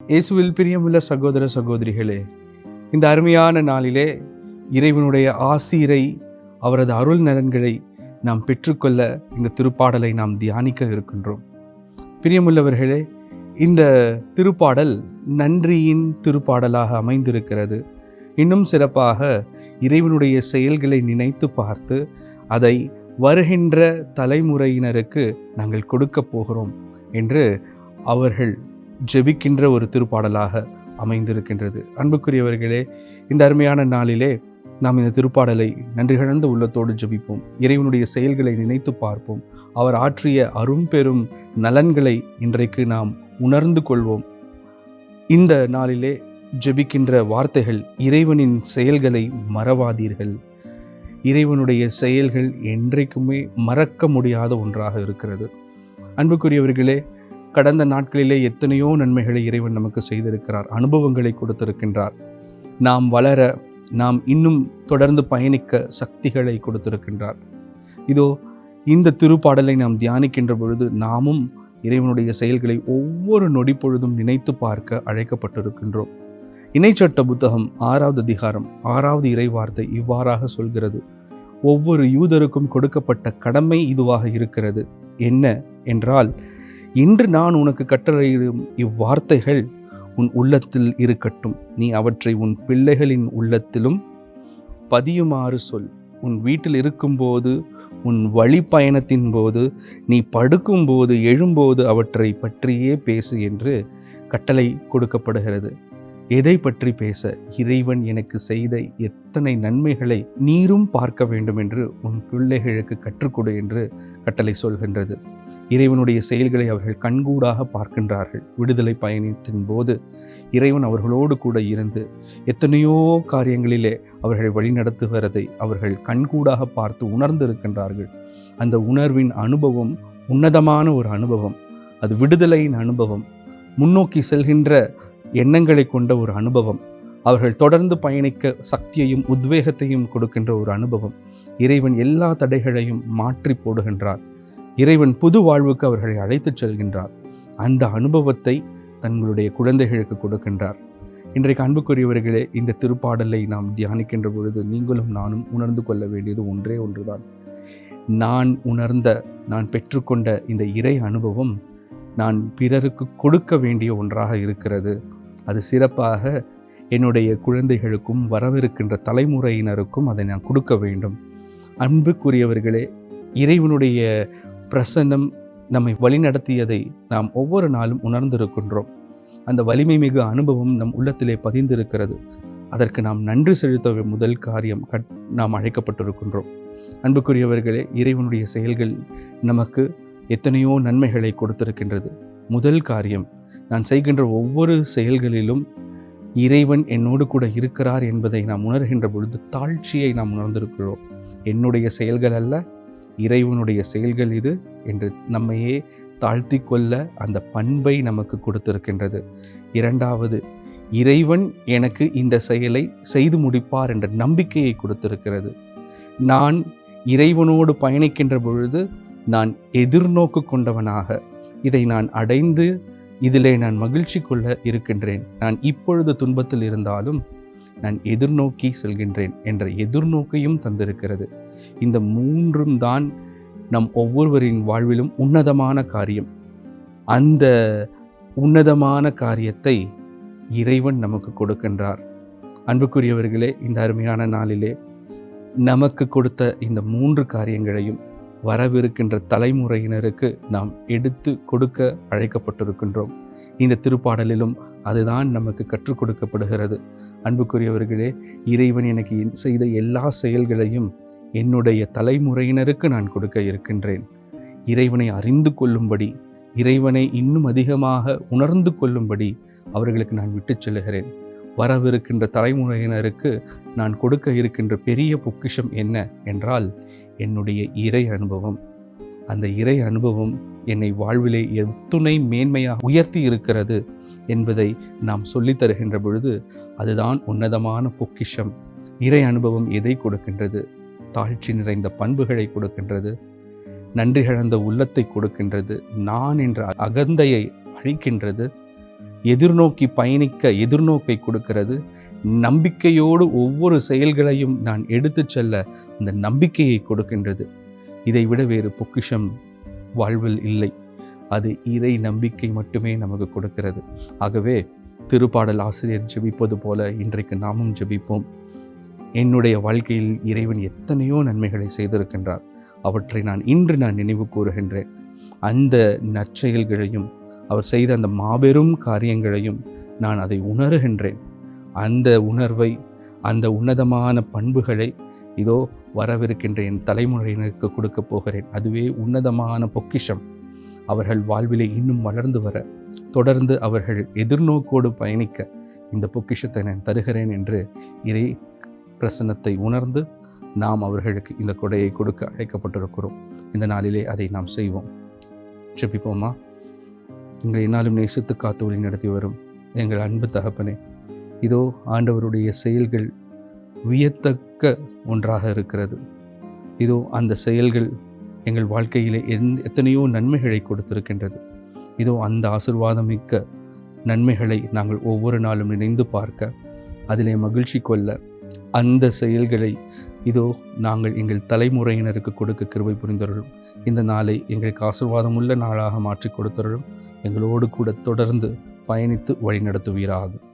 இயேசுவில் பிரியமுள்ள சகோதர சகோதரிகளே இந்த அருமையான நாளிலே இறைவனுடைய ஆசீரை அவரது அருள் நலன்களை நாம் பெற்றுக்கொள்ள இந்த திருப்பாடலை நாம் தியானிக்க இருக்கின்றோம். பிரியமுள்ளவர்களே இந்த திருப்பாடல் நன்றியின் திருப்பாடலாக அமைந்திருக்கிறது. இன்னும் சிறப்பாக இறைவனுடைய செயல்களை நினைத்து பார்த்து அதை வருகின்ற தலைமுறையினருக்கு நாங்கள் கொடுக்க போகிறோம் என்று அவர்கள் ஜெபிக்கின்ற ஒரு திருப்பாடலாக அமைந்திருக்கின்றது. அன்புக்குரியவர்களே இந்த அருமையான நாளிலே நாம் இந்த திருப்பாடலை நன்றிகழந்த உள்ளத்தோடு ஜெபிப்போம். இறைவனுடைய செயல்களை நினைத்து பார்ப்போம். அவர் ஆற்றிய அரும்பெரும் நலன்களை இன்றைக்கு நாம் உணர்ந்து கொள்வோம். இந்த நாளிலே ஜெபிக்கின்ற வார்த்தைகள் இறைவனின் செயல்களை மறவாதீர்கள். இறைவனுடைய செயல்கள் என்றைக்குமே மறக்க முடியாத ஒன்றாக இருக்கிறது. அன்புக்குரியவர்களே கடந்த நாட்களிலே எத்தனையோ நன்மைகளை இறைவன் நமக்கு செய்திருக்கிறார் அனுபவங்களை கொடுத்திருக்கின்றார். நாம் வளர நாம் இன்னும் தொடர்ந்து பயணிக்க சக்திகளை கொடுத்திருக்கின்றார். இதோ இந்த திருப்பாடலை நாம் தியானிக்கின்ற பொழுது நாமும் இறைவனுடைய செயல்களை ஒவ்வொரு நொடி பொழுதும் நினைத்து பார்க்க அழைக்கப்பட்டிருக்கின்றோம். இணைச்சட்ட புத்தகம் ஆறாவது அதிகாரம் ஆறாவது இறைவார்த்தை இவ்வாறாக சொல்கிறது. ஒவ்வொரு யூதருக்கும் கொடுக்கப்பட்ட கடமை இதுவாக இருக்கிறது. என்ன? என்றால் இன்று நான் உனக்கு கட்டளையிடும் இவ்வார்த்தைகள் உன் உள்ளத்தில் இருக்கட்டும். நீ அவற்றை உன் பிள்ளைகளின் உள்ளத்திலும் பதியுமாறு சொல். உன் வீட்டில் இருக்கும்போது உன் வழி பயணத்தின் போது நீ படுக்கும்போது எழும்போது அவற்றை பற்றியே பேசு என்று கட்டளை கொடுக்கப்படுகிறது. எதை பற்றி பேச இறைவன் எனக்கு செய்த எத்தனை நன்மைகளை நீரும் பார்க்க வேண்டும் என்று உன் பிள்ளைகளுக்கு கற்றுக்கொடு என்று கட்டளை சொல்கின்றது. இறைவனுடைய செயல்களை அவர்கள் கண்கூடாக பார்க்கின்றார்கள். விடுதலை பயணத்தின் போது இறைவன் அவர்களோடு கூட இருந்து எத்தனையோ காரியங்களிலே அவர்களை வழிநடத்துகிறதை அவர்கள் கண்கூடாக பார்த்து உணர்ந்திருக்கின்றார்கள். அந்த உணர்வின் அனுபவம் உன்னதமான ஒரு அனுபவம். அது விடுதலையின் அனுபவம். முன்னோக்கி செல்கின்ற எண்ணங்களை கொண்ட ஒரு அனுபவம். அவர்கள் தொடர்ந்து பயணிக்க சக்தியையும் உத்வேகத்தையும் கொடுக்கின்ற ஒரு அனுபவம். இறைவன் எல்லா தடைகளையும் மாற்றி போடுகின்றார். இறைவன் புது வாழ்வுக்கு அவர்களை அழைத்துச் செல்கின்றார். அந்த அனுபவத்தை தங்களுடைய குழந்தைகளுக்கு கொடுக்கின்றார். இன்றைக்கு அன்புக்குரியவர்களே இந்த திருப்பாடலை நாம் தியானிக்கின்ற பொழுது நீங்களும் நானும் உணர்ந்து கொள்ள வேண்டியது ஒன்றே ஒன்றுதான். நான் உணர்ந்த நான் பெற்றுக்கொண்ட இந்த இறை அனுபவம் நான் பிறருக்கு கொடுக்க வேண்டிய ஒன்றாக இருக்கிறது. அது சிறப்பாக என்னுடைய குழந்தைகளுக்கும் வரவிருக்கின்ற தலைமுறையினருக்கும் அதை நான் கொடுக்க வேண்டும். அன்புக்குரியவர்களே இறைவனுடைய பிரசன்னம் நம்மை வழிநடத்தியதை நாம் ஒவ்வொரு நாளும் உணர்ந்திருக்கின்றோம். அந்த வலிமை மிகு அனுபவம் நம் உள்ளத்திலே பதிந்திருக்கிறது. அதற்கு நாம் நன்றி செலுத்த முதல் காரியம் கட் நாம் அழைக்கப்பட்டிருக்கின்றோம். அன்புக்குரியவர்களே இறைவனுடைய செயல்கள் நமக்கு எத்தனையோ நன்மைகளை கொடுத்திருக்கின்றது. முதல் காரியம் நான் செய்கின்ற ஒவ்வொரு செயல்களிலும் இறைவன் என்னோடு கூட இருக்கிறார் என்பதை நாம் உணர்கின்ற பொழுது தாழ்ச்சியை நாம் உணர்ந்திருக்கிறோம். என்னுடைய செயல்கள் அல்ல இறைவனுடைய செயல்கள் இது என்று நம்மையே தாழ்த்தி கொள்ள அந்த பண்பை நமக்கு கொடுத்திருக்கின்றது. இரண்டாவது இறைவன் எனக்கு இந்த செயலை செய்து முடிப்பார் என்ற நம்பிக்கையை கொடுத்திருக்கிறது. நான் இறைவனோடு பயணிக்கின்ற பொழுது நான் எதிர்நோக்கு கொண்டவனாக இதை நான் அடைந்து இதிலே நான் மகிழ்ச்சி கொள்ள இருக்கின்றேன். நான் இப்பொழுது துன்பத்தில் இருந்தாலும் நான் எதிர்நோக்கி செல்கின்றேன் என்ற எதிர்நோக்கையும் தந்திருக்கிறது. இந்த மூன்றும் தான் நம் ஒவ்வொருவரின் வாழ்விலும் உன்னதமான காரியம். அந்த உன்னதமான காரியத்தை இறைவன் நமக்கு கொடுக்கின்றார். அன்புக்குரியவர்களே இந்த அருமையான நாளிலே நமக்கு கொடுத்த இந்த மூன்று காரியங்களையும் வரவிருக்கின்ற தலைமுறையினருக்கு நாம் எடுத்து கொடுக்க அழைக்கப்பட்டிருக்கின்றோம். இந்த திருப்பாடலிலும் அதுதான் நமக்கு கற்றுக் கொடுக்கப்படுகிறது. அன்புக்குரியவர்களே இறைவன் எனக்கு செய்த எல்லா செயல்களையும் என்னுடைய தலைமுறையினருக்கு நான் கொடுக்க இருக்கின்றேன். இறைவனை அறிந்து கொள்ளும்படி இறைவனை இன்னும் அதிகமாக உணர்ந்து கொள்ளும்படி அவர்களுக்கு நான் விட்டுச் செல்லுகிறேன். வரவிருக்கின்ற தலைமுறையினருக்கு நான் கொடுக்க இருக்கின்ற பெரிய பொக்கிஷம் என்ன என்றால் என்னுடைய இறை அனுபவம். அந்த இறை அனுபவம் என்னை வாழ்விலே எத்துணை மேன்மையாக உயர்த்தி இருக்கிறது என்பதை நாம் சொல்லித் தருகின்ற பொழுது அதுதான் உன்னதமான பொக்கிஷம். இறை அனுபவம் எதை கொடுக்கின்றது? தாழ்ச்சி நிறைந்த பண்புகளை கொடுக்கின்றது. நன்றி இழந்த உள்ளத்தை கொடுக்கின்றது. நான் என்ற அகந்தையை அழிக்கின்றது. எதிர்நோக்கி பயணிக்க எதிர்நோக்கை கொடுக்கிறது. நம்பிக்கையோடு ஒவ்வொரு செயல்களையும் நான் எடுத்துச் செல்ல அந்த நம்பிக்கையை கொடுக்கின்றது. இதைவிட வேறு பொக்கிஷம் வாழ்வில் இல்லை. அது இறை நம்பிக்கை மட்டுமே நமக்கு கொடுக்கிறது. ஆகவே திருப்பாடல் ஆசிரியர் ஜெபிப்பது போல இன்றைக்கு நாமும் ஜெபிப்போம். என்னுடைய வாழ்க்கையில் இறைவன் எத்தனையோ நன்மைகளை செய்திருக்கின்றார். அவற்றை நான் இன்று நான் நினைவு கூறுகின்றேன். அந்த நற்செயல்களையும் அவர் செய்த அந்த மாபெரும் காரியங்களையும் நான் அதை உணர்கின்றேன். அந்த உணர்வை அந்த உன்னதமான பண்புகளை இதோ வரவிருக்கின்ற என் தலைமுறையினருக்கு கொடுக்க போகிறேன். அதுவே உன்னதமான பொக்கிஷம். அவர்கள் வாழ்விலே இன்னும் வளர்ந்து வர தொடர்ந்து அவர்கள் எதிர்நோக்கோடு பயணிக்க இந்த பொக்கிஷத்தை நான் தருகிறேன் என்று இறை பிரசன்னத்தை உணர்ந்து நாம் அவர்களுக்கு இந்த கொடையை கொடுக்க அழைக்கப்பட்டிருக்கிறோம். இந்த நாளிலே அதை நாம் செய்வோம். ஜெபிப்போமா? எங்களை என்னாலும் நேசித்து காத்து வழி நடத்தி வரும் எங்கள் அன்பு தகப்பனே இதோ ஆண்டவருடைய செயல்கள் வியத்தக்க ஒன்றாக இருக்கிறது. இதோ அந்த செயல்கள் எங்கள் வாழ்க்கையில் என் எத்தனையோ நன்மைகளை கொடுத்திருக்கின்றது. இதோ அந்த ஆசிர்வாதமிக்க நன்மைகளை நாங்கள் ஒவ்வொரு நாளும் நினைந்து பார்க்க அதிலே மகிழ்ச்சி கொள்ள அந்த செயல்களை இதோ நாங்கள் எங்கள் தலைமுறையினருக்கு கொடுக்க கிருபை புரிந்தவர்களும் இந்த நாளை எங்களுக்கு ஆசிர்வாதமுள்ள நாளாக மாற்றி கொடுத்தவர்களும் எங்களோடு கூட தொடர்ந்து பயணித்து வழிநடத்துவீராகும்